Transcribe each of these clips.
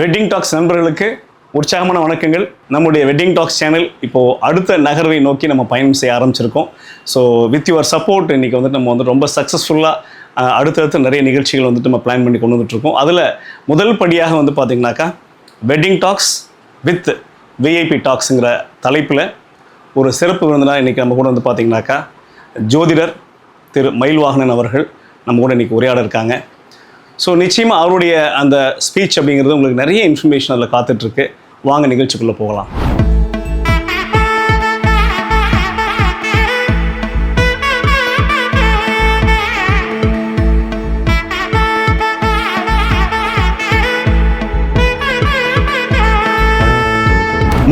Wedding tax நண்பர்களுக்கு உற்சாகமான வணக்கங்கள். நம்முடைய வெட்டிங் டாக்ஸ் சேனல் இப்போது அடுத்த நகர்வை நோக்கி நம்ம பயணம் செய்ய ஆரம்பிச்சிருக்கோம். ஸோ வித் யுவர் சப்போர்ட் இன்றைக்கி வந்துட்டு நம்ம வந்து ரொம்ப சக்ஸஸ்ஃபுல்லாக அடுத்தடுத்து நிறைய நிகழ்ச்சிகள் வந்துட்டு நம்ம பிளான் பண்ணி கொண்டு வந்துட்ருக்கோம் அதில் முதல் படியாக வந்து பார்த்திங்கனாக்கா வெட்டிங் டாக்ஸ் வித் விஐபி டாக்ஸுங்கிற தலைப்பில் ஒரு சிறப்பு விருந்தினா இன்றைக்கி நம்ம கூட வந்து பார்த்திங்கனாக்கா ஜோதிடர் திரு மயில்வாகனன் அவர்கள் நம்ம கூட இன்றைக்கி உரையாட இருக்காங்க. ஸோ நிச்சயமாக அவருடைய அந்த ஸ்பீச் அப்படிங்கிறது உங்களுக்கு நிறைய இன்ஃபர்மேஷன் அதில் காத்துட்ருக்கு. வாங்க நிகழ்ச்சிக்குள்ளே போகலாம்.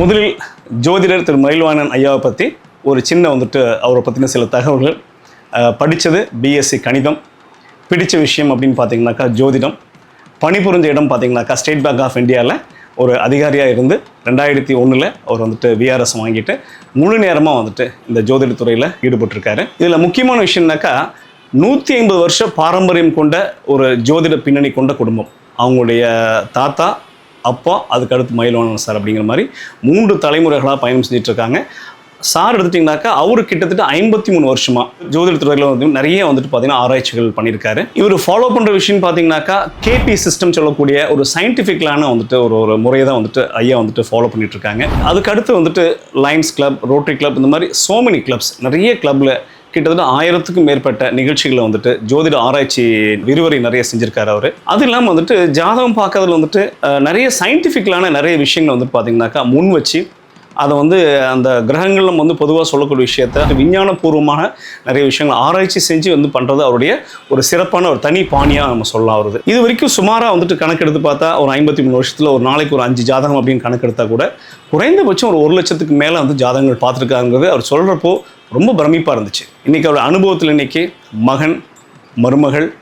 முதலில் ஜோதிடர் திரு மயில்வாணன் ஐயாவை பற்றி ஒரு சின்ன வந்துட்டு அவரை பற்றின சில தகவல்கள். படித்தது பிஎஸ்சி கணிதம். பிடிச்ச விஷயம் அப்படின்னு பார்த்தீங்கன்னாக்கா ஜோதிடம். பணிபுரிஞ்ச இடம் பார்த்தீங்கன்னாக்கா ஸ்டேட் பேங்க் ஆஃப் இந்தியாவில் ஒரு அதிகாரியாக இருந்து ரெண்டாயிரத்தி ஒன்றில் அவர் வந்துட்டு விஆர்எஸ் வாங்கிட்டு முழு நேரமாக வந்துட்டு இந்த ஜோதிட துறையில் ஈடுபட்டிருக்காரு. இதில் முக்கியமான விஷயம்னாக்கா நூற்றி ஐம்பது வருஷம் பாரம்பரியம் கொண்ட ஒரு ஜோதிட பின்னணி கொண்ட குடும்பம். அவங்களுடைய தாத்தா அப்பா அதுக்கடுத்து மயிலோனன் சார் அப்படிங்கிற மாதிரி மூன்று தலைமுறைகளாக பயணம் செஞ்சிட்ருக்காங்க சார் எடுத்துட்டிங்கனாக்கா அவர் கிட்டத்தட்ட ஐம்பத்தி மூணு வருஷமா ஜோதிட துறையில் வந்து நிறைய வந்துட்டு பார்த்தீங்கன்னா ஆராய்ச்சிகள் பண்ணியிருக்காரு. இவர் ஃபாலோ பண்ணுற விஷயம் பார்த்தீங்கன்னாக்கா கேபி சிஸ்டம் சொல்லக்கூடிய ஒரு சயின்டிஃபிக்கலான வந்துட்டு ஒரு ஒரு முறையை தான் வந்துட்டு ஐயா வந்துட்டு ஃபாலோ பண்ணிட்டு இருக்காங்க அதுக்கடுத்து வந்துட்டு லைன்ஸ் கிளப் ரோட்டரி கிளப் இந்த மாதிரி சோ மெனி கிளப்ஸ் நிறைய கிளப்ல கிட்டத்தட்ட ஆயிரத்துக்கும் மேற்பட்ட நிகழ்ச்சிகளை வந்துட்டு ஜோதிட ஆராய்ச்சி விரிவுரை நிறைய செஞ்சிருக்காரு அவர். அது இல்லாமல் வந்துட்டு ஜாதகம் பார்க்கறதுல வந்துட்டு நிறைய சயின்டிஃபிக்கலான நிறைய விஷயங்கள் வந்துட்டு பார்த்தீங்கன்னாக்கா முன் வச்சு அதை வந்து அந்த கிரகங்களில் வந்து பொதுவாக சொல்லக்கூடிய விஷயத்த விஞ்ஞானபூர்வமான நிறைய விஷயங்கள் ஆராய்ச்சி செஞ்சு வந்து பண்ணுறது அவருடைய ஒரு சிறப்பான ஒரு தனி பாணியாக நம்ம சொல்லலாம் வருது இது வரைக்கும் சுமாராக வந்துட்டு கணக்கெடுத்து பார்த்தா ஒரு ஐம்பத்தி மூணு வருஷத்தில் ஒரு நாளைக்கு ஒரு அஞ்சு ஜாதகம் அப்படின்னு கணக்கெடுத்தா கூட குறைந்தபட்சம் ஒரு ஒரு லட்சத்துக்கு மேலே வந்து ஜாதகங்கள் பார்த்துருக்காங்கிறது அவர் சொல்கிறப்போ ரொம்ப பிரமிப்பாக இருந்துச்சு. இன்றைக்கி அவருடைய அனுபவத்தில் இன்னைக்கு மகன் மருமகள்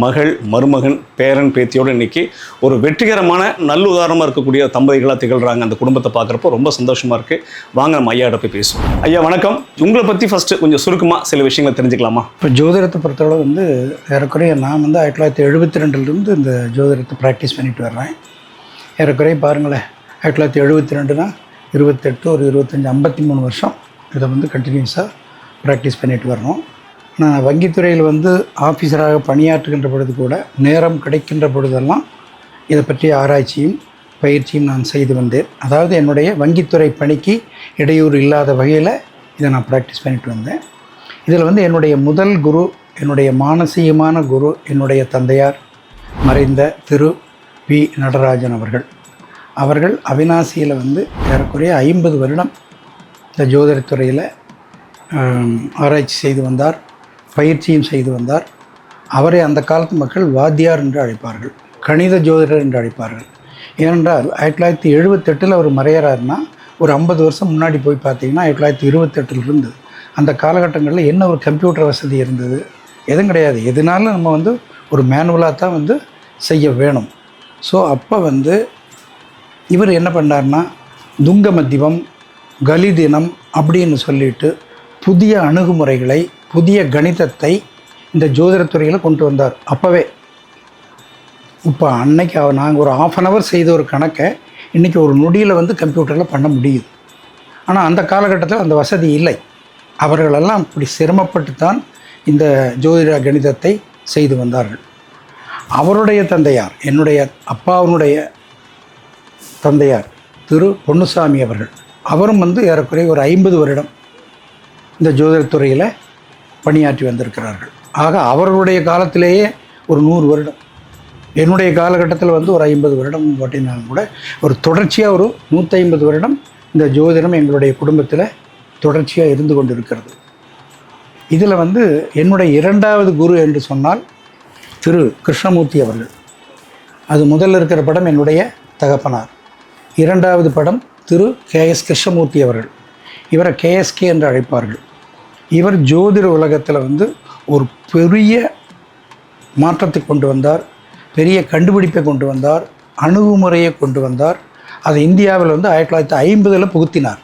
மகள் மருமகன் பேரன் பேத்தியோடு இன்னைக்கு ஒரு வெற்றிகரமான நல்ல உதாரணமாக இருக்கக்கூடிய தம்பதிகளாக திகழ்கிறாங்க அந்த குடும்பத்தை பார்க்குறப்போ ரொம்ப சந்தோஷமாக இருக்குது வாங்க நம்ம ஐயாட்ட போய் பேசுவோம். ஐயா வணக்கம். உங்களை பற்றி ஃபஸ்ட்டு கொஞ்சம் சுருக்கமாக சில விஷயங்களை தெரிஞ்சுக்கலாமா? இப்போ ஜோதிடத்தை பொறுத்தவரை வந்து ஏறக்குறைய நான் வந்து ஆயிரத்தி தொள்ளாயிரத்தி எழுபத்தி ரெண்டுலேருந்து இந்த ஜோதிடத்தை ப்ராக்டிஸ் பண்ணிட்டு வர்றேன். ஏறக்குறைய பாருங்களேன் ஆயிரத்தி தொள்ளாயிரத்தி எழுபத்தி ரெண்டுனா இருபத்தெட்டு ஒரு இருபத்தஞ்சி ஐம்பத்தி மூணு வருஷம் இதை வந்து கண்டினியூஸாக ப்ராக்டிஸ் பண்ணிட்டு வரணும். நான் வங்கித்துறையில் வந்து ஆஃபீஸராக பணியாற்றுகின்ற பொழுது கூட நேரம் கிடைக்கின்ற பொழுதெல்லாம் இதை பற்றிய ஆராய்ச்சியும் பயிற்சியும் நான் செய்து வந்தேன். அதாவது என்னுடைய வங்கித்துறை பணிக்கு இடையூறு இல்லாத வகையில் இதை நான் ப்ராக்டிஸ் பண்ணிட்டு வந்தேன். இதில் வந்து என்னுடைய முதல் குரு என்னுடைய மானசீகமான குரு என்னுடைய தந்தையார் மறைந்த திரு பி. நடராஜன் அவர்கள். அவர்கள் அவினாசியில் வந்து ஏறக்குறைய ஐம்பது வருடம் இந்த ஜோதிடத்துறையில் ஆராய்ச்சி செய்து வந்தார். பயிற்சியும் செய்து வந்தார். அவரை அந்த காலத்து மக்கள் வாத்தியார் என்று அழைப்பார்கள் கணித ஜோதிடர் என்று அழைப்பார்கள். ஏனென்றால் ஆயிரத்தி தொள்ளாயிரத்தி எழுபத்தெட்டில் அவர் மறையிறாருன்னா ஒரு ஐம்பது வருஷம் முன்னாடி போய் பார்த்தீங்கன்னா ஆயிரத்தி தொள்ளாயிரத்தி இருபத்தெட்டில் இருந்து அந்த காலகட்டங்களில் என்ன ஒரு கம்ப்யூட்டர் வசதி இருந்தது? எதுவும் கிடையாது. எதுனாலும் நம்ம வந்து ஒரு மேனுவலாக தான் வந்து செய்ய வேணும்? ஸோ அப்போ வந்து இவர் என்ன பண்ணார்னா துங்க மத்தியம் கலிதினம் அப்படின்னு சொல்லிட்டு புதிய அணுகுமுறைகளை புதிய கணிதத்தை இந்த ஜோதிடத்துறையில் கொண்டு வந்தார். அப்போவே இப்போ அன்னைக்கு அவர் நாங்கள் ஒரு ஆஃப் அன் ஹவர் செய்த ஒரு கணக்கை இன்றைக்கி ஒரு நொடியில் வந்து கம்ப்யூட்டரில் பண்ண முடியுது. ஆனால் அந்த காலகட்டத்தில் அந்த வசதி இல்லை. அவர்களெல்லாம் இப்படி சிரமப்பட்டு தான் இந்த ஜோதிட கணிதத்தை செய்து வந்தார்கள். அவருடைய தந்தையார் என்னுடைய அப்பாவினுடைய தந்தையார் திரு பொன்னுசாமி அவர்கள். அவரும் வந்து ஏறக்குறைய ஒரு ஐம்பது வருடம் இந்த ஜோதிடத்துறையில் பணியாற்றி வந்திருக்கிறார்கள். ஆக அவர்களுடைய காலத்திலேயே ஒரு நூறு வருடம். என்னுடைய காலகட்டத்தில் வந்து ஒரு ஐம்பது வருடம் ஓட்டினாலும் கூட ஒரு தொடர்ச்சியாக ஒரு நூற்றி ஐம்பது வருடம் இந்த ஜோதிடம் எங்களுடைய குடும்பத்தில் தொடர்ச்சியாக இருந்து கொண்டு இருக்கிறது இதில் வந்து என்னுடைய இரண்டாவது குரு என்று சொன்னால் திரு கிருஷ்ணமூர்த்தி அவர்கள். அது முதல்ல இருக்கிற படம் என்னுடைய தகப்பனார். இரண்டாவது படம் திரு கே எஸ் கிருஷ்ணமூர்த்தி அவர்கள். இவரை கேஎஸ்கே என்று அழைப்பார்கள். இவர் ஜோதிட உலகத்தில் வந்து ஒரு பெரிய மாற்றத்தை கொண்டு வந்தார். பெரிய கண்டுபிடிப்பை கொண்டு வந்தார். அணுகுமுறையை கொண்டு வந்தார். அதை இந்தியாவில் வந்து ஆயிரத்தி தொள்ளாயிரத்தி ஐம்பதில் புகுத்தினார்.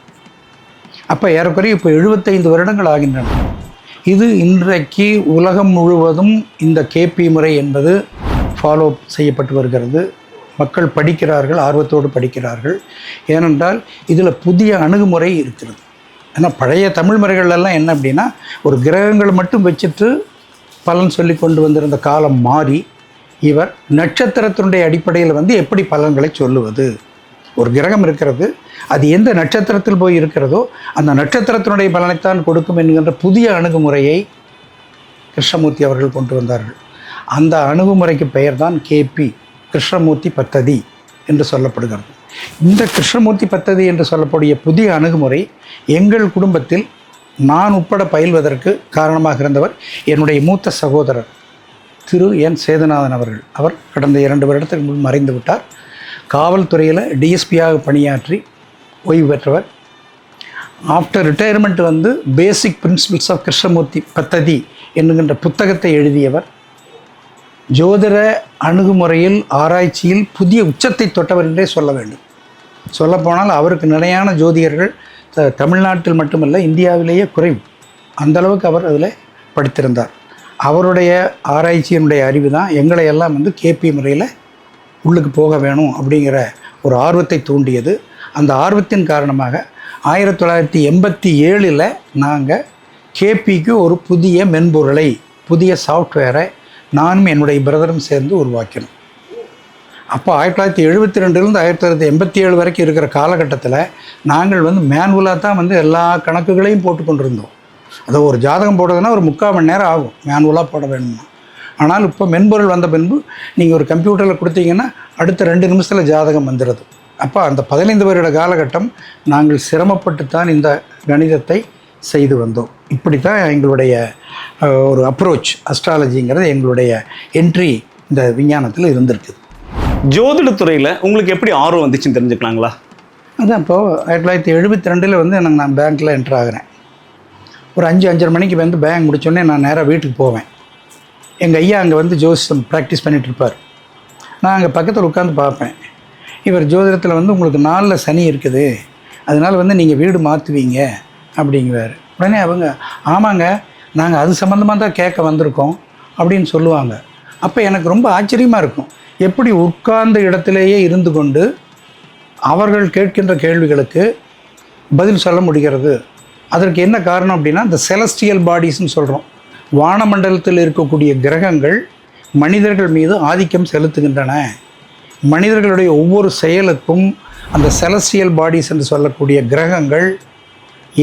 அப்போ ஏறக்குறைய இப்போ எழுபத்தைந்து வருடங்கள் ஆகின்றன. இது இன்றைக்கு உலகம் முழுவதும் இந்த கேபி முறை என்பது ஃபாலோ செய்யப்பட்டு வருகிறது. மக்கள் படிக்கிறார்கள் ஆர்வத்தோடு படிக்கிறார்கள். ஏனென்றால் இதில் புதிய அணுகுமுறை இருக்கிறது. ஏன்னா பழைய தமிழ் முறைகள்லாம் என்ன அப்படின்னா ஒரு கிரகங்களை மட்டும் வச்சுட்டு பலன் சொல்லி கொண்டு வந்திருந்த காலம் மாறி இவர் நட்சத்திரத்தினுடைய அடிப்படையில் வந்து எப்படி பலன்களை சொல்லுவது? ஒரு கிரகம் இருக்கிறது அது எந்த நட்சத்திரத்தில் போய் இருக்கிறதோ அந்த நட்சத்திரத்தினுடைய பலனைத்தான் கொடுக்கும் என்கின்ற புதிய அணுகுமுறையை கிருஷ்ணமூர்த்தி அவர்கள் கொண்டு வந்தார்கள். அந்த அணுகுமுறைக்கு பெயர் தான் கேபி கிருஷ்ணமூர்த்தி பத்ததி என்று சொல்லப்படுகிறது. இந்த கிருஷ்ணமூர்த்தி பத்ததி என்று சொல்லக்கூடிய புதிய அணுகுமுறை எங்கள் குடும்பத்தில் நான் உட்பட பயில்வதற்கு காரணமாக இருந்தவர் என்னுடைய மூத்த சகோதரர் திரு என் சேதுநாதன் அவர்கள். அவர் கடந்த இரண்டு வருடத்துக்கு முன் மறைந்து விட்டார். காவல்துறையில் டிஎஸ்பியாக பணியாற்றி ஓய்வு பெற்றவர். ஆஃப்டர் ரிட்டையர்மெண்ட் வந்து பேசிக் பிரின்சிபிள்ஸ் ஆஃப் கிருஷ்ணமூர்த்தி பத்ததி என்கின்ற புத்தகத்தை எழுதியவர். ஜோதிட அணுகுமுறையில் ஆராய்ச்சியில் புதிய உச்சத்தை தொட்டவர் என்றே சொல்ல வேண்டும். சொல்லப்போனால் அவருக்கு நிலையான ஜோதிடர்கள் த- தமிழ்நாட்டில் மட்டுமல்ல இந்தியாவிலேயே குறைவு. அந்த அளவுக்கு அவர் அதில் படித்திருந்தார். அவருடைய ஆராய்ச்சியினுடைய அறிவு தான் எங்களை எல்லாம் வந்து கேபி முறையில் உள்ளுக்கு போக வேணும் அப்படிங்கிற ஒரு ஆர்வத்தை தூண்டியது. அந்த ஆர்வத்தின் காரணமாக ஆயிரத்தி தொள்ளாயிரத்தி எண்பத்தி ஏழில் நாங்கள் கேபிக்கு ஒரு புதிய மென்பொருளை புதிய சாஃப்ட்வேரை நானும் என்னுடைய பிரதரும் சேர்ந்து உருவாக்கினோம். அப்போ ஆயிரத்தி தொள்ளாயிரத்தி எழுபத்தி ரெண்டுலேருந்து ஆயிரத்தி தொள்ளாயிரத்தி எண்பத்தி ஏழு வரைக்கும் இருக்கிற காலகட்டத்தில் நாங்கள் வந்து மேனுவலாக தான் வந்து எல்லா கணக்குகளையும் போட்டு கொண்டிருந்தோம். அதை ஒரு ஜாதகம் போடுறதுன்னா ஒரு முக்கால் மணி நேரம் ஆகும். மேனுவலாக போட வேணும்னா. ஆனால் இப்போ மென்பொருள் வந்த பின்பு நீங்கள் ஒரு கம்ப்யூட்டரில் கொடுத்தீங்கன்னா அடுத்த ரெண்டு நிமிஷத்தில் ஜாதகம் வந்துடுது அப்போ அந்த பதினைந்து வருட காலகட்டம் நாங்கள் சிரமப்பட்டு தான் இந்த கணிதத்தை செய்து வந்தோம். இப்படி தான் எங்களுடைய ஒரு அப்ரோச் அஸ்ட்ராலஜிங்கிறது எங்களுடைய என்ட்ரி இந்த விஞ்ஞானத்தில் இருந்திருக்குது ஜோதிடத்துறையில் உங்களுக்கு எப்படி ஆர்வம் வந்துச்சுன்னு தெரிஞ்சுக்கலாங்களா? அதான் இப்போது ஆயிரத்தி தொள்ளாயிரத்தி எழுபத்தி ரெண்டில் வந்து எனக்கு நான் பேங்க்கில் என்ட்ரு ஆகிறேன். ஒரு அஞ்சு அஞ்சரை மணிக்கு வந்து பேங்க் முடிச்சோடனே நான் நேராக வீட்டுக்கு போவேன். எங்கள் ஐயா அங்கே வந்து ஜோசியம் ப்ராக்டிஸ் பண்ணிகிட்டு இருப்பார் நான் அங்கே பக்கத்தில் உட்காந்து பார்ப்பேன். இவர் ஜோதிடத்தில் வந்து உங்களுக்கு நாலில் சனி இருக்குது. அதனால் வந்து நீங்கள் வீடு மாற்றுவீங்க அப்படிங்குவார் உடனே அவங்க ஆமாங்க நாங்கள் அது சம்மந்தமாக தான் கேட்க வந்திருக்கோம் அப்படின்னு சொல்லுவாங்க. அப்போ எனக்கு ரொம்ப ஆச்சரியமாக இருக்கும். எப்படி உட்கார்ந்த இடத்திலேயே இருந்து கொண்டு அவர்கள் கேட்கின்ற கேள்விகளுக்கு பதில் சொல்ல முடிகிறது? அதற்கு என்ன காரணம் அப்படின்னா இந்த செலஸ்டியல் பாடிஸ்னு சொல்கிறோம் வானமண்டலத்தில் இருக்கக்கூடிய கிரகங்கள் மனிதர்கள் மீது ஆதிக்கம் செலுத்துகின்றன. மனிதர்களுடைய ஒவ்வொரு செயலுக்கும் அந்த செலஸ்டியல் பாடிஸ் என்று சொல்லக்கூடிய கிரகங்கள்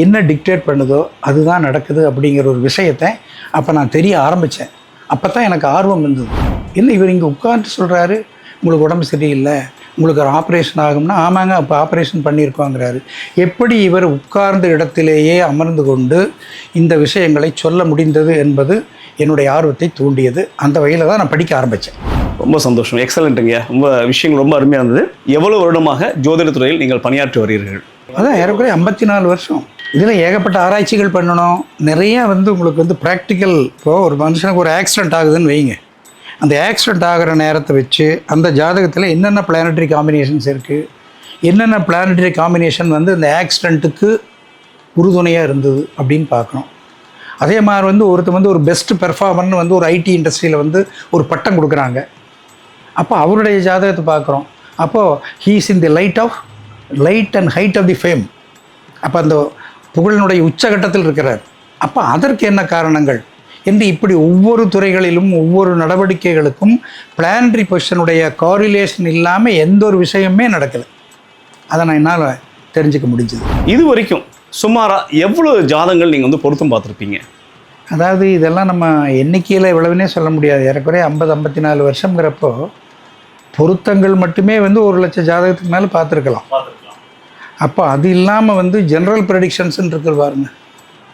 என்ன டிக்டேட் பண்ணுதோ அதுதான் நடக்குது அப்படிங்கிற ஒரு விஷயத்தை அப்போ நான் தெரிய ஆரம்பித்தேன் அப்போ தான் எனக்கு ஆர்வம் இருந்தது. என்ன இவர் இங்கே உட்கார்ந்து சொல்கிறாரு உங்களுக்கு உடம்பு சரியில்லை. உங்களுக்கு ஒரு ஆப்ரேஷன் ஆகும்னா ஆமாங்க அப்போ ஆப்ரேஷன் பண்ணியிருக்கோங்கிறாரு. எப்படி இவர் உட்கார்ந்த இடத்திலேயே அமர்ந்து கொண்டு இந்த விஷயங்களை சொல்ல முடிந்தது என்பது என்னுடைய ஆர்வத்தை தூண்டியது. அந்த வகையில் தான் நான் படிக்க ஆரம்பித்தேன் ரொம்ப சந்தோஷம். எக்ஸலண்ட்டுங்க ரொம்ப விஷயங்கள் ரொம்ப அருமையாக இருந்தது. எவ்வளவு வருடமாக ஜோதிடத்துறையில் நீங்கள் பணியாற்றி வருகிறீர்கள்? அதான் ஏறக்குறைய ஐம்பத்தி நாலு வருஷம். இதில் ஏகப்பட்ட ஆராய்ச்சிகள் பண்ணணும். நிறைய வந்து உங்களுக்கு வந்து ப்ராக்டிக்கல் இப்போது ஒரு மனுஷனுக்கு ஒரு ஆக்சிடென்ட் ஆகுதுன்னு வைங்க. அந்த ஆக்சிடென்ட் ஆகிற நேரத்தை வச்சு அந்த ஜாதகத்தில் என்னென்ன பிளானட்ரி காம்பினேஷன்ஸ் இருக்குது என்னென்ன பிளானட்ரி காம்பினேஷன் வந்து இந்த ஆக்சிடெண்ட்டுக்கு உறுதுணையாக இருந்தது அப்படின்னு பார்க்கணும். அதே மாதிரி வந்து ஒருத்தர் வந்து ஒரு பெஸ்ட் பெர்ஃபார்மர்னு வந்து ஒரு ஐடி இண்டஸ்ட்ரியில் வந்து ஒரு பட்டம் கொடுக்குறாங்க. அப்போ அவருடைய ஜாதகத்தை பார்க்குறோம். அப்போது he's in the light of light and height of the fame அப்போ அந்த புகழினுடைய உச்சகட்டத்தில் இருக்கிறார். அப்போ அதற்கு என்ன காரணங்கள்? என்று இப்படி ஒவ்வொரு துறைகளிலும் ஒவ்வொரு நடவடிக்கைகளுக்கும் பிளானரி பொசிஷனுடைய காரிலேஷன் இல்லாமல் எந்த ஒரு விஷயமே நடக்கலை. அதை நான் என்னால் தெரிஞ்சுக்க முடிஞ்சது. இது வரைக்கும் சுமாராக எவ்வளோ ஜாதங்கள் நீங்கள் வந்து பொருத்தம் பார்த்துருப்பீங்க? அதாவது இதெல்லாம் நம்ம எண்ணிக்கையில் இவ்வளவுனே சொல்ல முடியாது. ஏறக்குறைய ஐம்பது ஐம்பத்தி நாலு வருஷங்கிறப்போ பொருத்தங்கள் மட்டுமே வந்து ஒரு லட்சம் ஜாதகத்துக்கு மேலே பார்த்துருக்கலாம். அப்போ அது இல்லாமல் வந்து ஜென்ரல் ப்ரெடிக்ஷன்ஸ்ன்னு இருக்குது பாருங்க.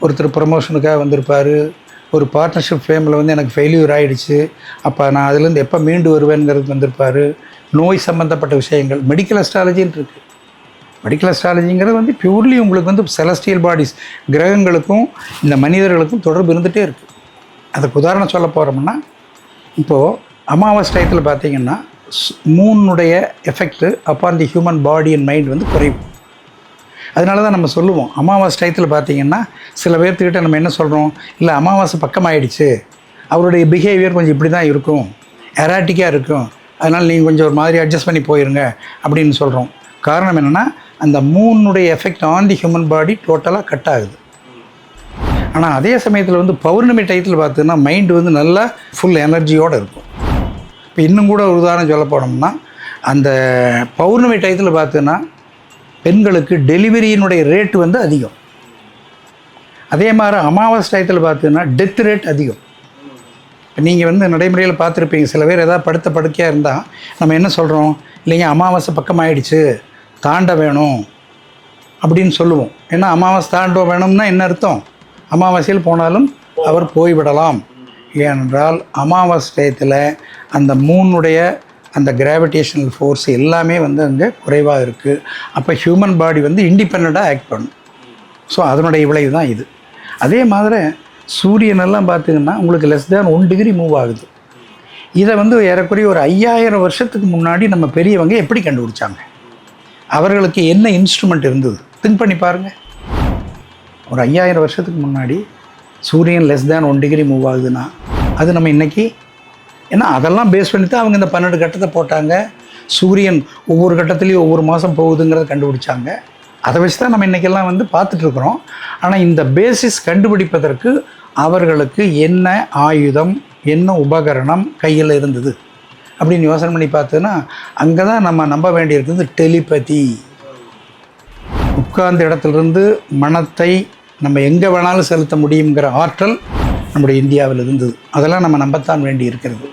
ஒருத்தர் ப்ரமோஷனுக்காக வந்திருப்பார். ஒரு பார்ட்னர்ஷிப் ஃபேமில் வந்து எனக்கு ஃபெயில்யூர் ஆகிடுச்சு அப்போ நான் அதுலேருந்து எப்போ மீண்டு வருவேங்கிறது வந்திருப்பார். நோய் சம்மந்தப்பட்ட விஷயங்கள் மெடிக்கல் அஸ்ட்ராலஜின்னு இருக்குது மெடிக்கல் அஸ்ட்ராலஜிங்கிறது வந்து பியூர்லி உங்களுக்கு வந்து செலஸ்டியல் பாடிஸ் கிரகங்களுக்கும் இந்த மனிதர்களுக்கும் தொடர்பு இருந்துகிட்டே இருக்குது அதுக்கு உதாரணம் சொல்ல போகிறோம்னா இப்போது அமாவாசை டயத்தில் பார்த்தீங்கன்னா மூனுடைய effect upon the human body and mind வந்து குறைவு. அதனால தான் நம்ம சொல்லுவோம் அமாவாசை டயத்தில் பார்த்தீங்கன்னா சில பேர்த்துக்கிட்ட நம்ம என்ன சொல்கிறோம் இல்லை அமாவாசை பக்கமாயிடுச்சு. அவருடைய பிஹேவியர் கொஞ்சம் இப்படி தான் இருக்கும் எராட்டிக்காக இருக்கும். அதனால் நீங்கள் கொஞ்சம் ஒரு மாதிரி அட்ஜஸ்ட் பண்ணி போயிருங்க அப்படின்னு சொல்கிறோம் காரணம் என்னென்னா அந்த மூணுடைய effect on the human body டோட்டலாக கட் ஆகுது. ஆனால் அதே சமயத்தில் வந்து பௌர்ணமி டயத்தில் பார்த்தீங்கன்னா மைண்டு வந்து நல்லா ஃபுல் எனர்ஜியோடு இருக்கும். இப்போ இன்னும் கூட ஒரு உதாரணம் சொல்ல போனோம்னா அந்த பௌர்ணமி டயத்தில் பார்த்தீங்கன்னா பெண்களுக்கு டெலிவரியினுடைய ரேட்டு வந்து அதிகம். அதே மாதிரி அமாவாசை டயத்தில் பார்த்தீங்கன்னா டெத் ரேட் அதிகம். இப்போ நீங்கள் வந்து நடைமுறையில் பார்த்துருப்பீங்க. சில பேர் ஏதாவது படுத்த படுக்கையாக இருந்தால் நம்ம என்ன சொல்கிறோம் இல்லைங்க அமாவாசை பக்கமாயிடுச்சு தாண்ட வேணும் அப்படின்னு சொல்லுவோம். ஏன்னா அமாவாசை தாண்ட வேணும்னா என்ன அர்த்தம்? அமாவாசையில் போனாலும் அவர் போய்விடலாம். ஏனென்றால் அமாவாசை டயத்தில் அந்த மூணுடைய அந்த கிராவிடேஷனல் ஃபோர்ஸ் எல்லாமே வந்து அங்கே குறைவாக இருக்குது அப்போ ஹியூமன் பாடி வந்து இண்டிபெண்ட்டாக ஆக்ட் பண்ணும். ஸோ அதனுடைய விளைவு தான் இது. அதே மாதிரி சூரியன் எல்லாம் பார்த்தீங்கன்னா உங்களுக்கு less than one degree move ஆகுது. இதை வந்து ஏறக்குறைய ஒரு ஐயாயிரம் வருஷத்துக்கு முன்னாடி நம்ம பெரியவங்க எப்படி கண்டுபிடிச்சாங்க? அவர்களுக்கு என்ன இன்ஸ்ட்ருமெண்ட் இருந்தது? திங்க் பண்ணி பாருங்கள் ஒரு ஐயாயிரம் வருஷத்துக்கு முன்னாடி சூரியன் less than one degree move ஆகுதுன்னா அது நம்ம இன்றைக்கி ஏன்னா அதெல்லாம் பேஸ் பண்ணி தான் அவங்க இந்த பன்னெண்டு கட்டத்தை போட்டாங்க. சூரியன் ஒவ்வொரு கட்டத்துலேயும் ஒவ்வொரு மாதம் போகுதுங்கிறத கண்டுபிடிச்சாங்க. அதை வச்சு தான் நம்ம இன்றைக்கெல்லாம் வந்து பார்த்துட்ருக்குறோம் ஆனால் இந்த பேசிஸ் கண்டுபிடிப்பதற்கு அவர்களுக்கு என்ன ஆயுதம் என்ன உபகரணம் கையில் இருந்தது? அப்படின்னு யோசனை பண்ணி பார்த்தோன்னா அங்கே தான் நம்ம நம்ப வேண்டியிருக்கிறது டெலிபதி உட்கார்ந்த இடத்துலேருந்து மனத்தை நம்ம எங்கே வேணாலும் செலுத்த முடியுங்கிற ஆற்றல் நம்முடைய இந்தியாவில் இருந்தது. அதெல்லாம் நம்ம நம்பத்தான் வேண்டி இருக்கிறது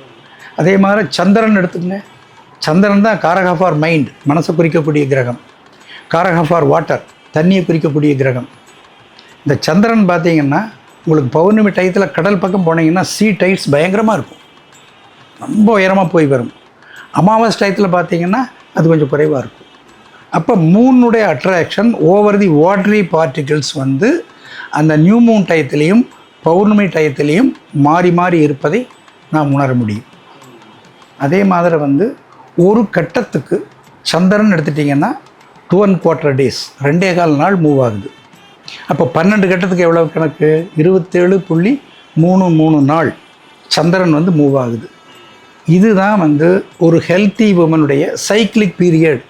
அதே மாதிரி சந்திரன் எடுத்துக்கங்க. சந்திரன் தான் காரகா ஃபார் மைண்ட் மனசை குறிக்கக்கூடிய கிரகம். காரகா ஃபார் வாட்டர் தண்ணியை குறிக்கக்கூடிய கிரகம். இந்த சந்திரன் பார்த்தீங்கன்னா உங்களுக்கு பௌர்ணமி டயத்தில் கடல் பக்கம் போனீங்கன்னா சீ டைட்ஸ் பயங்கரமாக இருக்கும். ரொம்ப உயரமாக போய் வரும். அமாவாசை டயத்தில் பார்த்தீங்கன்னா அது கொஞ்சம் குறைவாக இருக்கும். அப்போ மூணுடைய attraction over the watery particles வந்து அந்த நியூ மூன் டயத்துலேயும் பௌர்ணமி டயத்துலேயும் மாறி மாறி இருப்பதை நாம் உணர முடியும். அதே மாதிரி வந்து ஒரு கட்டத்துக்கு சந்திரன் எடுத்துட்டிங்கன்னா டூ அண்ட் குவார்ட்டர் டேஸ் ரெண்டே கால் நாள் மூவ் ஆகுது. அப்போ பன்னெண்டு கட்டத்துக்கு எவ்வளோ கணக்கு? இருபத்தேழு புள்ளி மூணு மூணு நாள் சந்திரன் வந்து மூவ் ஆகுது. இதுதான் வந்து ஒரு ஹெல்த்தி உமனுடைய சைக்கிளிக் பீரியட்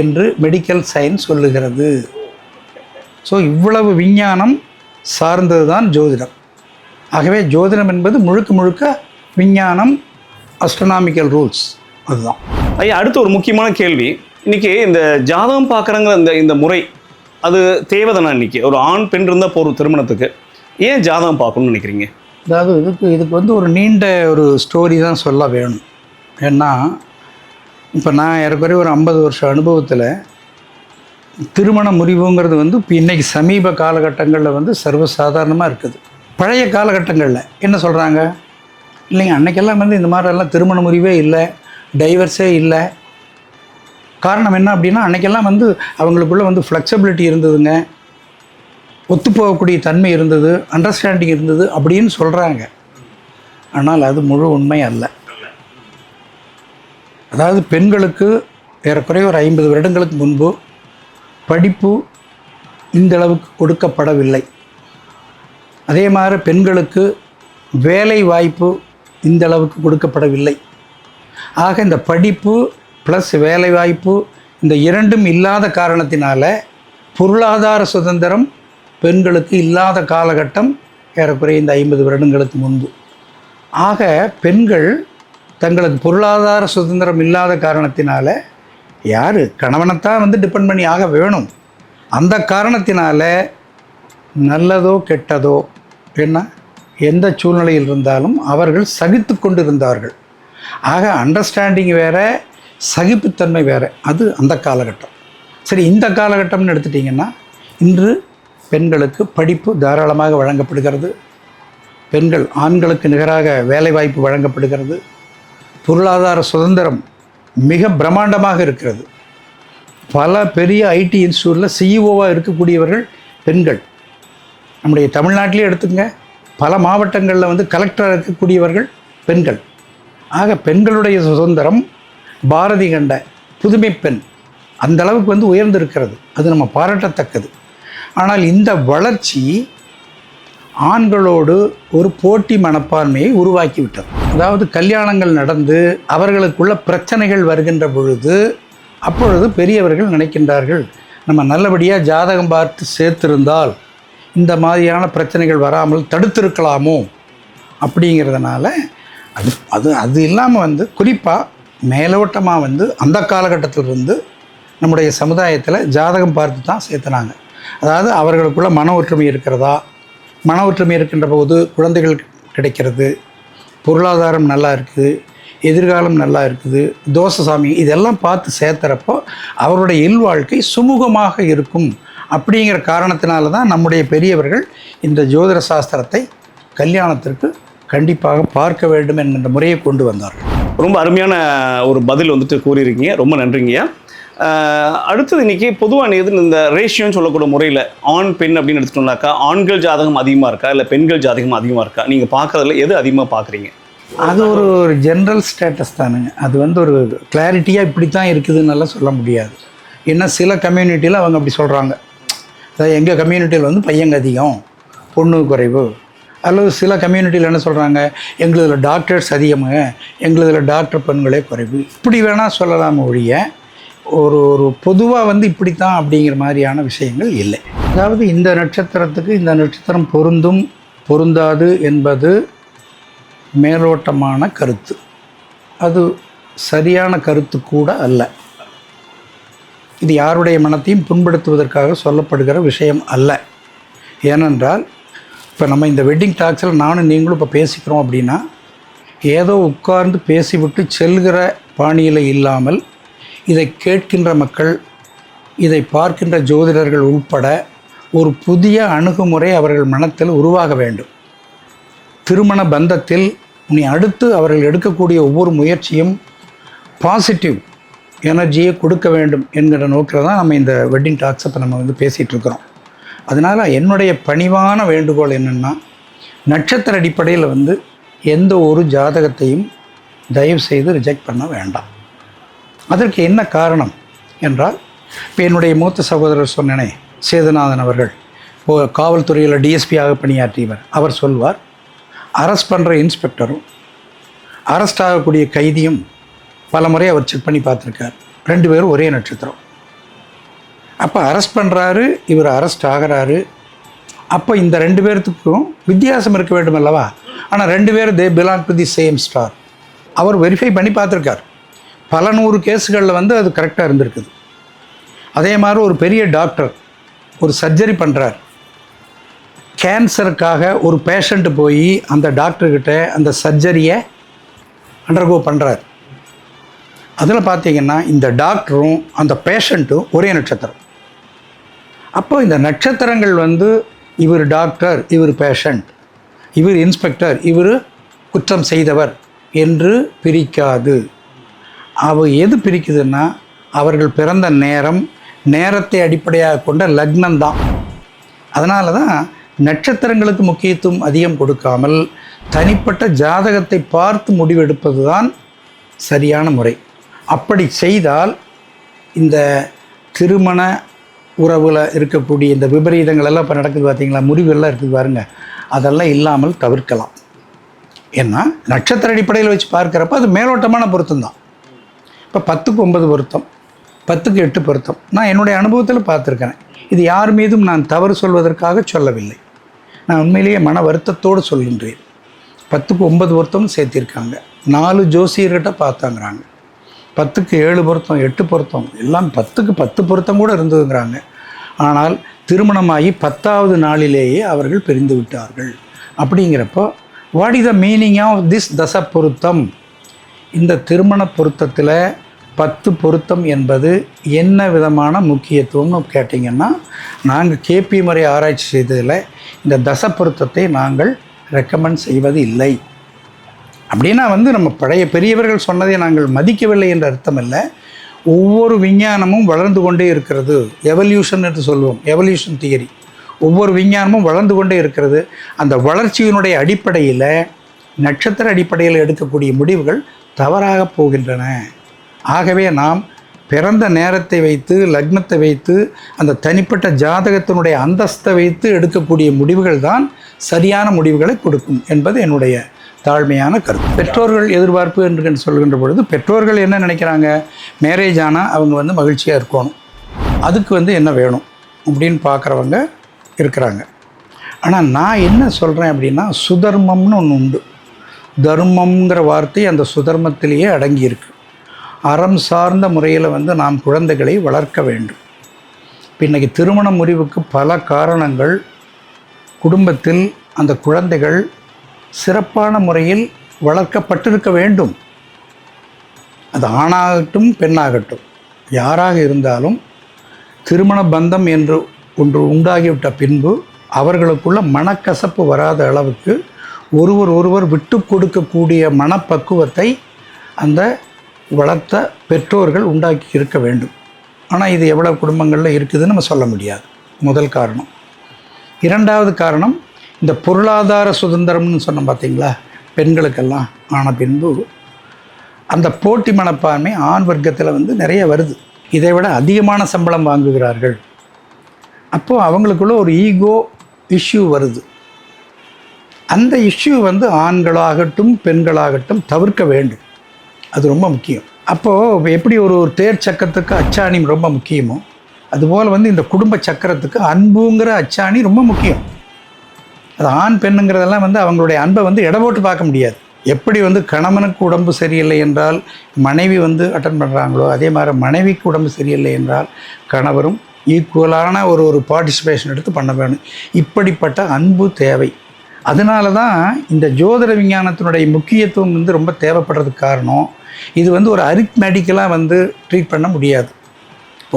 என்று மெடிக்கல் சயின்ஸ் சொல்லுகிறது. ஸோ இவ்வளவு விஞ்ஞானம் சார்ந்தது தான் ஜோதிடம். ஆகவே ஜோதிடம் என்பது முழுக்க முழுக்க விஞ்ஞானம் அஸ்ட்ரனாமிக்கல் ரூல்ஸ் அதுதான். ஐயா அடுத்து ஒரு முக்கியமான கேள்வி. இன்னைக்கு இந்த ஜாதகம் பார்க்குறங்கிற இந்த இந்த முறை அது தேவைதானா இன்னைக்கு? ஒரு ஆண் பெண் இருந்தால் போகிற திருமணத்துக்கு. ஏன் ஜாதகம் பார்க்கணும்னு நினைக்கிறீங்க? அதாவது இதுக்கு இதுக்கு வந்து ஒரு நீண்ட ஒரு ஸ்டோரி தான் சொல்ல வேணும். ஏன்னா இப்போ நான் ஏறக்குறைய ஒரு ஐம்பது வருஷம் அனுபவத்தில் திருமண முறிவுங்கிறது வந்து இப்போ இன்றைக்கி சமீப காலகட்டங்களில் வந்து சர்வசாதாரணமாக இருக்குது. பழைய காலகட்டங்களில் என்ன சொல்கிறாங்க இல்லைங்க அன்னைக்கெல்லாம் வந்து இந்த மாதிரிலாம் திருமண முறிவே இல்லை டைவர்ஸே இல்லை. காரணம் என்ன அப்படின்னா அன்னைக்கெல்லாம் வந்து அவங்களுக்குள்ள வந்து ஃப்ளெக்சபிலிட்டி இருந்ததுங்க. ஒத்துப்போகக்கூடிய தன்மை இருந்தது அண்டர்ஸ்டாண்டிங் இருந்தது அப்படின்னு சொல்கிறாங்க ஆனால் அது முழு உண்மை அல்ல. அதாவது பெண்களுக்கு ஏறக்குறைய ஒரு ஐம்பது வருடங்களுக்கு முன்பு படிப்பு இந்தளவுக்கு கொடுக்கப்படவில்லை. அதே மாதிரி பெண்களுக்கு வேலை வாய்ப்பு இந்த அளவுக்கு கொடுக்கப்படவில்லை. ஆக இந்த படிப்பு ப்ளஸ் வேலைவாய்ப்பு இந்த இரண்டும் இல்லாத காரணத்தினால பொருளாதார சுதந்திரம் பெண்களுக்கு இல்லாத காலகட்டம் ஏறக்குறைய இந்த ஐம்பது வருடங்களுக்கு முன்பு. ஆக பெண்கள் தங்களுக்கு பொருளாதார சுதந்திரம் இல்லாத காரணத்தினால யார்? கணவனைத்தான் வந்து டிபெண்ட் பண்ணி ஆக வேணும். அந்த காரணத்தினால நல்லதோ கெட்டதோ என்ன எந்த சூழ்நிலையில் இருந்தாலும் அவர்கள் சகித்து கொண்டு இருந்தார்கள் ஆக அண்டர்ஸ்டாண்டிங் வேற சகிப்புத்தன்மை வேறு. அது அந்த காலகட்டம். சரி இந்த காலகட்டம்னு எடுத்துட்டிங்கன்னா இன்று பெண்களுக்கு படிப்பு தாராளமாக வழங்கப்படுகிறது. பெண்கள் ஆண்களுக்கு நிகராக வேலைவாய்ப்பு வழங்கப்படுகிறது. பொருளாதார சுதந்திரம் மிக பிரம்மாண்டமாக இருக்கிறது. பல பெரிய ஐடி இன்ஸ்டியூட்டில் சிஇஓவாக இருக்கக்கூடியவர்கள் பெண்கள். நம்முடைய தமிழ்நாட்டிலே எடுத்துங்க பல மாவட்டங்களில் வந்து கலெக்டராக இருக்கக்கூடியவர்கள் பெண்கள். ஆக பெண்களுடைய சுதந்திரம் பாரதி கண்ட புதுமை பெண் அந்த அளவுக்கு வந்து உயர்ந்திருக்கிறது. அது நம்ம பாராட்டத்தக்கது. ஆனால் இந்த வளர்ச்சி ஆண்களோடு ஒரு போட்டி மனப்பான்மையை உருவாக்கிவிட்டது. அதாவது கல்யாணங்கள் நடந்து அவர்களுக்குள்ள பிரச்சனைகள் வருகின்ற பொழுது அப்பொழுது பெரியவர்கள் நினைக்கின்றார்கள் நம்ம நல்லபடியாக ஜாதகம் பார்த்து சேர்த்திருந்தால் இந்த மாதிரியான பிரச்சனைகள் வராமல் தடுத்திருக்கலாமோ அப்படிங்கிறதுனால அது அது அது இல்லாமல் வந்து குறிப்பாக மேலோட்டமாக வந்து அந்த காலகட்டத்தில் இருந்து நம்முடைய சமுதாயத்தில் ஜாதகம் பார்த்து தான் சேர்த்துனாங்க அதாவது அவர்களுக்குள்ள மன ஒற்றுமை இருக்கிறதா? மன ஒற்றுமை இருக்கின்ற போது குழந்தைகள் கிடைக்கிறது. பொருளாதாரம் நல்லா இருக்குது. எதிர்காலம் நல்லா இருக்குது. தோசசாமி இதெல்லாம் பார்த்து சேர்த்துறப்போ அவருடைய இல்வாழ்க்கை சுமூகமாக இருக்கும். அப்படிங்கிற காரணத்தினால தான் நம்முடைய பெரியவர்கள் இந்த ஜோதிட சாஸ்திரத்தை கல்யாணத்திற்கு கண்டிப்பாக பார்க்க வேண்டும் என்கின்ற முறையை கொண்டு வந்தார்கள். ரொம்ப அருமையான ஒரு பதில் வந்துட்டு கூறியிருக்கீங்க. ரொம்ப நன்றிங்கய்யா அடுத்தது இன்னைக்கு பொதுவாக எது இந்த ரேஷியோன்னு சொல்லக்கூடிய முறையில் ஆண் பெண் அப்படின்னு எடுத்துட்டோம்னாக்கா ஆண்கள் ஜாதகம் அதிகமாக இருக்கா? இல்லை பெண்கள் ஜாதகம் அதிகமாக இருக்கா? நீங்கள் பார்க்கறதுல எது அதிகமாக பார்க்குறீங்க? அது ஒரு ஒரு ஜென்ரல் ஸ்டேட்டஸ் தானுங்க. அது வந்து ஒரு கிளாரிட்டியாக இப்படி தான் இருக்குதுன்னெல்லாம் சொல்ல முடியாது. ஏன்னா சில கம்யூனிட்டியில் அவங்க அப்படி சொல்கிறாங்க அதாவது எங்கள் கம்யூனிட்டியில் வந்து பையங்க அதிகம் பொண்ணு குறைவு. அல்லது சில கம்யூனிட்டியில் என்ன சொல்கிறாங்க எங்களுதில் டாக்டர்ஸ் அதிகமாக எங்களுதில் டாக்டர் பெண்களே குறைவு. இப்படி வேணால் சொல்லலாம் ஒழிய ஒரு ஒரு பொதுவாக வந்து இப்படித்தான் அப்படிங்கிற மாதிரியான விஷயங்கள் இல்லை. அதாவது இந்த நட்சத்திரத்துக்கு இந்த நட்சத்திரம் பொருந்தும் பொருந்தாது என்பது மேலோட்டமான கருத்து. அது சரியான கருத்து கூட அல்ல. இது யாருடைய மனத்தையும் புண்படுத்துவதற்காக சொல்லப்படுகிற விஷயம் அல்ல. ஏனென்றால் இப்போ நம்ம இந்த வெட்டிங் டாக்ஸில் நானும் நீங்களும் இப்போ பேசிக்கிறோம் அப்படின்னா ஏதோ உட்கார்ந்து பேசிவிட்டு செல்கிற பாணியில் இல்லாமல் இதை கேட்கின்ற மக்கள் இதை பார்க்கின்ற ஜோதிடர்கள் உட்பட ஒரு புதிய அணுகுமுறை அவர்கள் மனத்தில் உருவாக வேண்டும். திருமண பந்தத்தில் நீ அடுத்து அவர்கள் எடுக்கக்கூடிய ஒவ்வொரு முயற்சியும் பாசிட்டிவ் எனர்ஜியை கொடுக்க வேண்டும் என்கிற நோக்கில் தான் நம்ம இந்த வெட்டிங் டாக்ஸ் இப்போ நம்ம வந்து பேசிகிட்ருக்குறோம் அதனால் என்னுடைய பணிவான வேண்டுகோள் என்னென்னா நட்சத்திர அடிப்படையில் வந்து எந்த ஒரு ஜாதகத்தையும் தயவு செய்து ரிஜெக்ட் பண்ண வேண்டாம். அதற்கு என்ன காரணம் என்றால் இப்போ என்னுடைய மூத்த சகோதரர் சொன்னனே சேதுநாதன் அவர்கள் ஓ காவல்துறையில் டிஎஸ்பியாக பணியாற்றியவர். அவர் சொல்வார் அரெஸ்ட் பண்ணுற இன்ஸ்பெக்டரும் அரெஸ்ட் ஆகக்கூடிய கைதியும் பல முறை அவர் செக் பண்ணி பார்த்துருக்கார். ரெண்டு பேரும் ஒரே நட்சத்திரம். அப்போ அரெஸ்ட் பண்ணுறாரு இவர் அரெஸ்ட் ஆகிறாரு. அப்போ இந்த ரெண்டு பேர்த்துக்கும் வித்தியாசம் இருக்க வேண்டும் அல்லவா? ஆனால் ரெண்டு பேரும் they belong to the same star our verify பண்ணி பார்த்துருக்கார். பல நூறு கேஸுகளில் வந்து அது கரெக்டாக இருந்திருக்குது. அதே மாதிரி ஒரு பெரிய டாக்டர் ஒரு சர்ஜரி பண்ணுறார் கேன்சருக்காக ஒரு பேஷண்ட்டு போய் அந்த டாக்டர்கிட்ட அந்த சர்ஜரியை அண்டர்கோ பண்ணுறார் அதில் பார்த்தீங்கன்னா இந்த டாக்டரும் அந்த பேஷண்ட்டும் ஒரே நட்சத்திரம். அப்போ இந்த நட்சத்திரங்கள் வந்து இவர் டாக்டர் இவர் பேஷண்ட் இவர் இன்ஸ்பெக்டர் இவர் குற்றம் செய்தவர் என்று பிரிக்காது. அவ எது பிரிக்குதுன்னா அவர்கள் பிறந்த நேரம் நேரத்தை அடிப்படையாக கொண்ட லக்னம் தான். அதனால தான் நட்சத்திரங்களுக்கு முக்கியத்துவம் அதிகம் கொடுக்காமல் தனிப்பட்ட ஜாதகத்தை பார்த்து முடிவெடுப்பது தான் சரியான முறை. அப்படி செய்தால் இந்த திருமண உறவில் இருக்கக்கூடிய இந்த விபரீதங்கள் எல்லாம் இப்போ நடக்குது பார்த்தீங்களா முறிவெல்லாம் இருக்குது பாருங்க. அதெல்லாம் இல்லாமல் தவிர்க்கலாம். ஏன்னா நட்சத்திர அடிப்படையில் வச்சு பார்க்குறப்ப அது மேலோட்டமான பொருத்தம் தான். இப்போ பத்துக்கு ஒன்பது பொருத்தம் பத்துக்கு எட்டு பொருத்தம். நான் என்னுடைய அனுபவத்தில் பார்த்துருக்கிறேன். இது யார் மீதும் நான் தவறு சொல்வதற்காக சொல்லவில்லை. நான் உண்மையிலேயே மன வருத்தத்தோடு சொல்கின்றேன். பத்துக்கு ஒன்பது பொருத்தம் சேர்த்திருக்காங்க. நாலு ஜோசியர்கிட்ட பார்த்தாங்கிறாங்க. பத்துக்கு ஏழு பொருத்தம் எட்டு பொருத்தம் எல்லாம் பத்துக்கு பத்து பொருத்தம் கூட இருந்ததுங்கிறாங்க. ஆனால் திருமணமாகி பத்தாவது நாளிலேயே அவர்கள் பிரிந்து விட்டார்கள். அப்படிங்கிறப்போ what is the meaning of this தச பொருத்தம் இந்த திருமண பொருத்தத்தில் பத்து பொருத்தம் என்பது என்ன விதமான முக்கியத்துவம்னு கேட்டிங்கன்னா நாங்கள் கேபி முறை ஆராய்ச்சி செய்ததில் இந்த தச பொருத்தத்தை நாங்கள் ரெக்கமெண்ட் செய்வது இல்லை அப்படின்னா வந்து நம்ம பழைய பெரியவர்கள் சொன்னதை நாங்கள் மதிக்கவில்லை என்ற அர்த்தம் இல்லை ஒவ்வொரு விஞ்ஞானமும் வளர்ந்து கொண்டே இருக்கிறது. எவல்யூஷன் என்று சொல்லுவோம் எவல்யூஷன் தியரி ஒவ்வொரு விஞ்ஞானமும் வளர்ந்து கொண்டே இருக்கிறது. அந்த வளர்ச்சியினுடைய அடிப்படையில் நட்சத்திர அடிப்படையில் எடுக்கக்கூடிய முடிவுகள் தவறாக போகின்றன. ஆகவே நாம் பிறந்த நேரத்தை வைத்து லக்னத்தை வைத்து அந்த தனிப்பட்ட ஜாதகத்தினுடைய அந்தஸ்தை வைத்து எடுக்கக்கூடிய முடிவுகள் தான் சரியான முடிவுகளை கொடுக்கும் என்பது என்னுடைய தாழ்மையான கருத்து. பெற்றோர்கள் எதிர்பார்ப்பு என்று சொல்கின்ற பொழுது பெற்றோர்கள் என்ன நினைக்கிறாங்க? மேரேஜ் ஆனால் அவங்க வந்து மகிழ்ச்சியாக இருக்கணும். அதுக்கு வந்து என்ன வேணும்? அப்படின்னு பார்க்குறவங்க இருக்கிறாங்க. ஆனால் நான் என்ன சொல்கிறேன் அப்படின்னா சுதர்மம்னு ஒன்று உண்டு. தர்மம்ங்கிற வார்த்தை அந்த சுதர்மத்திலேயே அடங்கியிருக்கு அறம் சார்ந்த முறையில் வந்து நாம் குழந்தைகளை வளர்க்க வேண்டும். இப்போ இன்றைக்கி திருமண முறிவுக்கு பல காரணங்கள் குடும்பத்தில் அந்த குழந்தைகள் சிறப்பான முறையில் வளர்க்கப்பட்டிருக்க வேண்டும். அது ஆணாகட்டும் பெண்ணாகட்டும். யாராக இருந்தாலும் திருமண பந்தம் என்று ஒன்று உண்டாகிவிட்ட பின்பு அவர்களுக்குள்ள மனக்கசப்பு வராத அளவுக்கு ஒருவர் ஒருவர் விட்டு கொடுக்கக்கூடிய மனப்பக்குவத்தை அந்த வளர்த்த பெற்றோர்கள் உண்டாக்கி இருக்க வேண்டும். ஆனால் இது எவ்வளோ குடும்பங்களில் இருக்குதுன்னு நம்ம சொல்ல முடியாது. முதல் காரணம். இரண்டாவது காரணம் இந்த பொருளாதார சுதந்திரம்னு சொன்னோம் பார்த்தீங்களா? பெண்களுக்கெல்லாம் ஆன பின்பு அந்த போட்டி மனப்பான்மை ஆண் வர்க்கத்தில் வந்து நிறைய வருது. இதை விட அதிகமான சம்பளம் வாங்குகிறார்கள். அப்போது அவங்களுக்குள்ள ஒரு ஈகோ இஷ்யூ வருது. அந்த இஷ்யூ வந்து ஆண்களாகட்டும் பெண்களாகட்டும் தவிர்க்க வேண்டும். அது ரொம்ப முக்கியம். அப்போது எப்படி ஒரு ஒரு தேர் சக்கரத்துக்கு அச்சாணி ரொம்ப முக்கியமோ அதுபோல் வந்து இந்த குடும்ப சக்கரத்துக்கு அன்புங்கிற அச்சாணி ரொம்ப முக்கியம். அது ஆண் பெண்ணுங்கிறதெல்லாம் வந்து அவங்களுடைய அன்பை வந்து இடபோட்டு போட்டு பார்க்க முடியாது. எப்படி வந்து கணவனுக்கு உடம்பு சரியில்லை என்றால் மனைவி வந்து அட்டன் பண்ணுறாங்களோ அதே மாதிரி மனைவிக்கு உடம்பு சரியில்லை என்றால் கணவரும் ஈக்குவலான ஒரு ஒரு பார்ட்டிசிபேஷன் எடுத்து பண்ண வேணும். இப்படிப்பட்ட அன்பு தேவை. அதனால தான் இந்த ஜோதிட விஞ்ஞானத்தினுடைய முக்கியத்துவம் வந்து ரொம்ப தேவைப்படுறதுக்கு காரணம் இது வந்து ஒரு அரித்மேட்டிக்கலாக வந்து ட்ரீட் பண்ண முடியாது.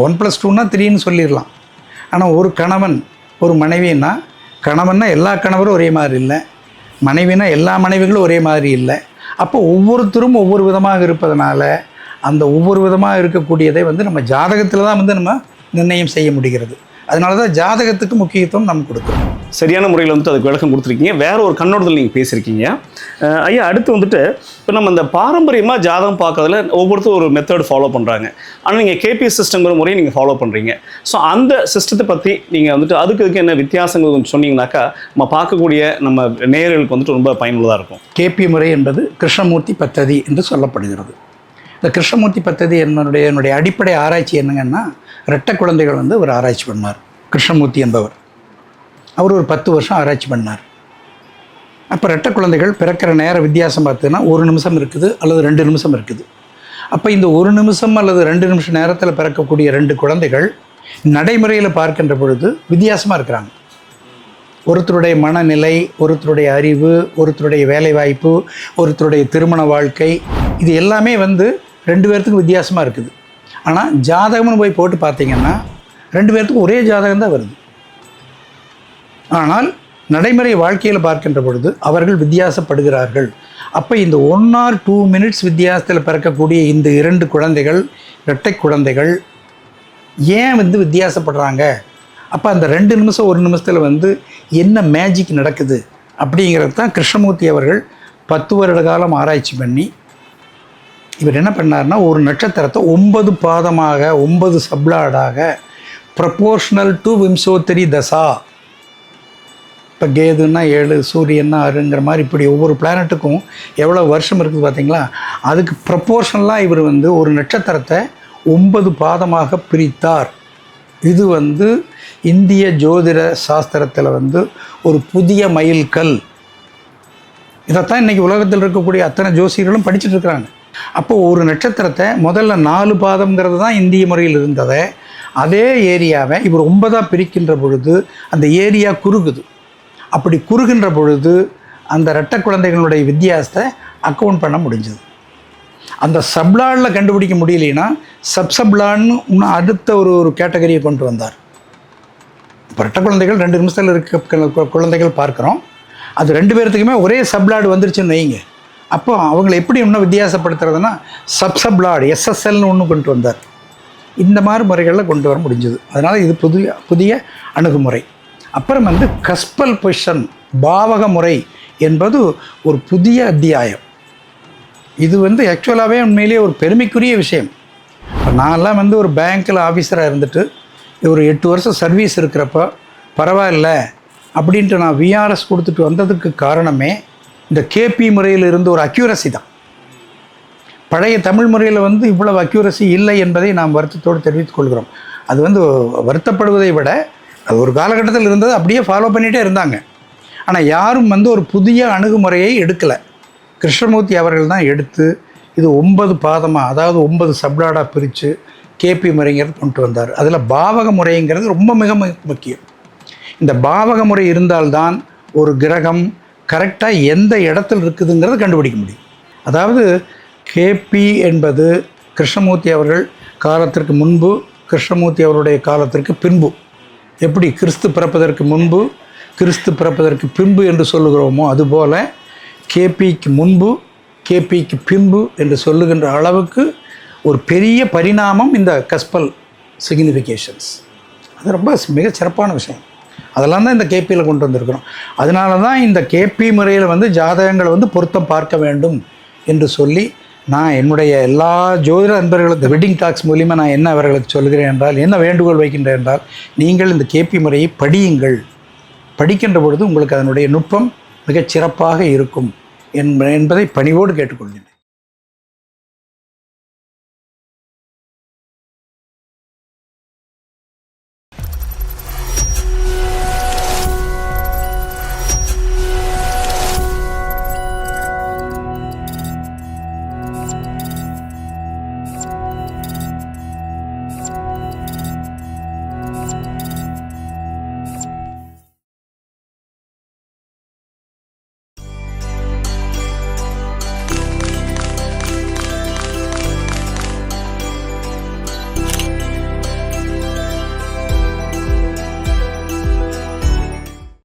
ஒன் ப்ளஸ் டூன்னா த்ரீன்னு சொல்லிடலாம். ஆனால் ஒரு கணவன் ஒரு மனைவின்னா கணவன்னா எல்லா கணவரும் ஒரே மாதிரி இல்லை. மனைவினா எல்லா மனைவிகளும் ஒரே மாதிரி இல்லை. அப்போ ஒவ்வொருத்தரும் ஒவ்வொரு விதமாக இருப்பதனால அந்த ஒவ்வொரு விதமாக இருக்கக்கூடியதை வந்து நம்ம ஜாதகத்தில் தான் வந்து நம்ம நிர்ணயம் செய்ய முடிகிறது. அதனால தான் ஜாதகத்துக்கு முக்கியத்துவம் நம்ம கொடுக்குறோம். சரியான முறையில் வந்துட்டு அதுக்கு விளக்கம் கொடுத்துருக்கீங்க. வேற ஒரு கண்ணோட்டத்தில் நீங்கள் பேசியிருக்கீங்க. ஐயா அடுத்து வந்துட்டு இப்போ நம்ம இந்த பாரம்பரியமாக ஜாதகம் பார்க்கறதுல ஒவ்வொருத்தரும் ஒரு மெத்தட் ஃபாலோ பண்ணுறாங்க ஆனால் நீங்கள் கேபிஎஸ் சிஸ்டங்கிற முறையை நீங்கள் ஃபாலோ பண்ணுறீங்க ஸோ அந்த சிஸ்டத்தை பற்றி நீங்கள் வந்துட்டு அதுக்கு இதுக்கு என்ன வித்தியாசங்கள் கொஞ்சம் சொன்னீங்கன்னாக்கா நம்ம பார்க்கக்கூடிய நம்ம நேயர்களுக்கு வந்துட்டு ரொம்ப பயனுள்ளதாக இருக்கும். கேபி முறை என்பது கிருஷ்ணமூர்த்தி பத்ததி என்று சொல்லப்படுகிறது. இந்த கிருஷ்ணமூர்த்தி பத்ததி என்னுடைய என்னுடைய அடிப்படை ஆராய்ச்சி என்னங்கன்னா ரெட்ட குழந்தைகள் வந்து ஒரு ஆராய்ச்சி பண்ணார். கிருஷ்ணமூர்த்தி என்பவர். அவர் ஒரு பத்து வருஷம் ஆராய்ச்சி பண்ணார். அப்போ ரெட்டை குழந்தைகள் பிறக்கிற நேர வித்தியாசம் பார்த்தீங்கன்னா ஒரு நிமிஷம் இருக்குது அல்லது ரெண்டு நிமிஷம் இருக்குது. அப்போ இந்த ஒரு நிமிஷம் அல்லது ரெண்டு நிமிஷம் நேரத்தில் பிறக்கக்கூடிய ரெண்டு குழந்தைகள் நடைமுறையில் பார்க்கின்ற பொழுது வித்தியாசமாக இருக்கிறாங்க. ஒருத்தருடைய மனநிலை ஒருத்தருடைய அறிவு ஒருத்தருடைய வேலைவாய்ப்பு ஒருத்தருடைய திருமண வாழ்க்கை இது எல்லாமே வந்து ரெண்டு பேர்த்துக்கும் வித்தியாசமாக இருக்குது. ஆனால் ஜாதகம்னு போய் போட்டு பார்த்தீங்கன்னா ரெண்டு பேர்த்துக்கும் ஒரே ஜாதகம் தான் வருது. ஆனால் நடைமுறை வாழ்க்கையில் பார்க்கின்ற பொழுது அவர்கள் வித்தியாசப்படுகிறார்கள். அப்போ இந்த ஒன் ஆர் டூ மினிட்ஸ் வித்தியாசத்தில் பிறக்கக்கூடிய இந்த இரண்டு குழந்தைகள் இரட்டை குழந்தைகள் ஏன் வந்து வித்தியாசப்படுறாங்க? அப்போ அந்த ரெண்டு நிமிஷம் ஒரு நிமிஷத்தில் வந்து என்ன மேஜிக் நடக்குது? அப்படிங்கிறது தான் கிருஷ்ணமூர்த்தி அவர்கள் பத்து வருட காலம் ஆராய்ச்சி பண்ணி இவர் என்ன பண்ணார்னா ஒரு நட்சத்திரத்தை ஒன்பது பாதமாக ஒன்பது சப்ளாடாக ப்ரப்போர்ஷனல் டு விம்சோத்தரி தசா. இப்போ கேதுன்னா ஏழு சூரியன்னா ஆறுங்கிற மாதிரி இப்படி ஒவ்வொரு பிளானட்டுக்கும் எவ்வளோ வருஷம் இருக்குது பார்த்தீங்களா அதுக்கு ப்ரப்போர்ஷனலாக இவர் வந்து ஒரு நட்சத்திரத்தை ஒன்பது பாதமாக பிரித்தார். இது வந்து இந்திய ஜோதிட சாஸ்திரத்தில் வந்து ஒரு புதிய மைல்கல் இதைத்தான் இன்றைக்கி உலகத்தில் இருக்கக்கூடிய அத்தனை ஜோசியர்களும் படிச்சுட்டு இருக்கிறாங்க. அப்போ ஒரு நட்சத்திரத்தை முதல்ல நாலு பாதம்ங்கிறது தான் இந்திய முறையில் இருந்ததை அதே ஏரியாவை இவர் ஒன்பதாக பிரிக்கின்ற பொழுது அந்த ஏரியா குறுகுது. அப்படி குறுகின்ற பொழுது அந்த இரட்டை குழந்தைகளுடைய வித்தியாசத்தை அக்கௌண்ட் பண்ண முடிஞ்சது. அந்த சப்ளானில் கண்டுபிடிக்க முடியலைன்னா சப்சப்ளான்னு இன்னும் அடுத்த ஒரு ஒரு கேட்டகரியை கொண்டு வந்தார். இப்போ ரெட்டை குழந்தைகள் ரெண்டு நிமிஷத்தில் இருக்க குழந்தைகள் பார்க்குறோம். அது ரெண்டு பேர்த்துக்குமே ஒரே சப்ளாடு வந்துருச்சுன்னு வைங்க. அப்போ அவங்களை எப்படி இன்னும் வித்தியாசப்படுத்துறதுன்னா சப்சப்ளாடு எஸ்எஸ்எல்னு ஒன்று கொண்டு வந்தார். இந்த மாதிரி முறைகளில் கொண்டு வர முடிஞ்சது. அதனால் இது புதிய புதிய அணுகுமுறை. அப்புறம் வந்து கஸ்பல் பொஷன் பாவக முறை என்பது ஒரு புதிய அத்தியாயம். இது வந்து ஆக்சுவலாகவே உண்மையிலேயே ஒரு பெருமைக்குரிய விஷயம். இப்போ நான்லாம் வந்து ஒரு பேங்க்கில் ஆஃபீஸராக இருந்துட்டு ஒரு எட்டு வருஷம் சர்வீஸ் இருக்கிறப்போ பரவாயில்ல அப்படின்ட்டு நான் விஆர்எஸ் கொடுத்துட்டு வந்ததுக்கு காரணமே இந்த கேபி முறையில் இருந்து ஒரு அக்யூரசி தான். பழைய தமிழ் முறையில் வந்து இவ்வளவு அக்யூரசி இல்லை என்பதை நாம் வருத்தத்தோடு தெரிவித்துக் கொள்கிறோம். அது வந்து வருத்தப்படுவதை விட அது ஒரு காலகட்டத்தில் இருந்தது அப்படியே ஃபாலோ பண்ணிகிட்டே இருந்தாங்க. ஆனால் யாரும் வந்து ஒரு புதிய அணுகுமுறையை எடுக்கலை. கிருஷ்ணமூர்த்தி அவர்கள் தான் எடுத்து இது ஒன்பது பாதமாக அதாவது ஒன்பது சப்ளாடாக பிரித்து கேபி முறைங்கிறது கொண்டு வந்தார். அதில் பாவக முறைங்கிறது ரொம்ப மிக மிக முக்கியம். இந்த பாவக முறை இருந்தால்தான் ஒரு கிரகம் கரெக்டாக எந்த இடத்துல இருக்குதுங்கிறத கண்டுபிடிக்க முடியும். அதாவது கேபி என்பது கிருஷ்ணமூர்த்தி அவர்கள் காலத்திற்கு முன்பு கிருஷ்ணமூர்த்தி அவருடைய காலத்திற்கு பின்பு. எப்படி கிறிஸ்து பிறப்பதற்கு முன்பு கிறிஸ்து பிறப்பதற்கு பின்பு என்று சொல்லுகிறோமோ அதுபோல் கேபிக்கு முன்பு கேபிக்கு பின்பு என்று சொல்லுகின்ற அளவுக்கு ஒரு பெரிய பரிணாமம் இந்த கஸ்பல் சிக்னிஃபிகேஷன்ஸ். அது ரொம்ப மிக சிறப்பான விஷயம். அதெல்லாம் தான் இந்த கேபியில் கொண்டு வந்திருக்கிறோம். அதனால தான் இந்த கேபி முறையில் வந்து ஜாதகங்களை வந்து பொருத்தம் பார்க்க வேண்டும் என்று சொல்லி நான் என்னுடைய எல்லா ஜோதிட நண்பர்களுக்கு வெட்டிங் டாக்ஸ் மூலிமா நான் என்ன அவர்களுக்கு சொல்கிறேன் என்றால் என்ன வேண்டுகோள் வைக்கின்றேன் என்றால் நீங்கள் இந்த கேபி முறையை படியுங்கள். படிக்கின்ற பொழுது உங்களுக்கு அதனுடைய நுட்பம் மிகச் சிறப்பாக இருக்கும். என்ப- என்பதை பணிவோடு கேட்டுக்கொள்கிறேன்